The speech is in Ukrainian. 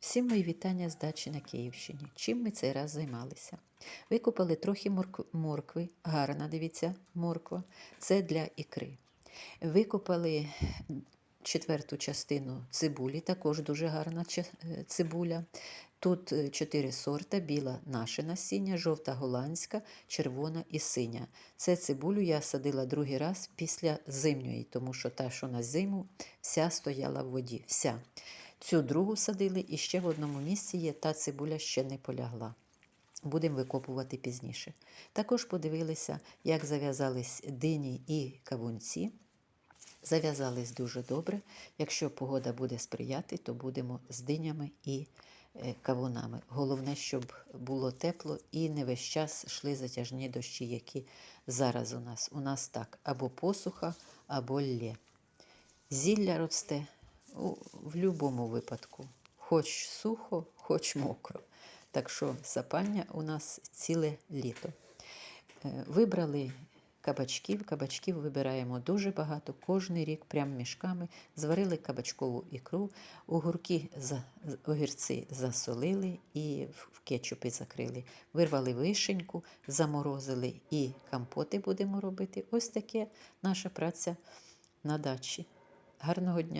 Всім мої вітання з дачі на Київщині. Чим ми цей раз займалися? Викупали трохи моркви, гарна, дивіться, морква. Це для ікри. Викопали четверту частину цибулі, також дуже гарна е, цибуля. Тут е, чотири сорта: біла наше насіння, жовта голландська, червона і синя. Це цибулю я садила другий раз після зимньої, тому що та, що на зиму, вся стояла в воді. Вся. Цю другу садили і ще в одному місці є та цибуля ще не полягла. Будемо викопувати пізніше. Також подивилися, як зав'язались дині і кавунці. Зав'язались дуже добре. Якщо погода буде сприяти, то будемо з динями і е, кавунами. Головне, щоб було тепло і не весь час йшли затяжні дощі, які зараз у нас. У нас так, або посуха, або лє. Зілля росте в будь-якому випадку, хоч сухо, хоч мокро. Так що сапання у нас ціле літо. Е, Вибрали кабачків. Кабачків вибираємо дуже багато, кожний рік, прям мішками. Зварили кабачкову ікру, огурки, огірці засолили і в кетчупи закрили. Вирвали вишеньку, заморозили і компоти будемо робити. Ось таке наша праця на дачі. Гарного дня!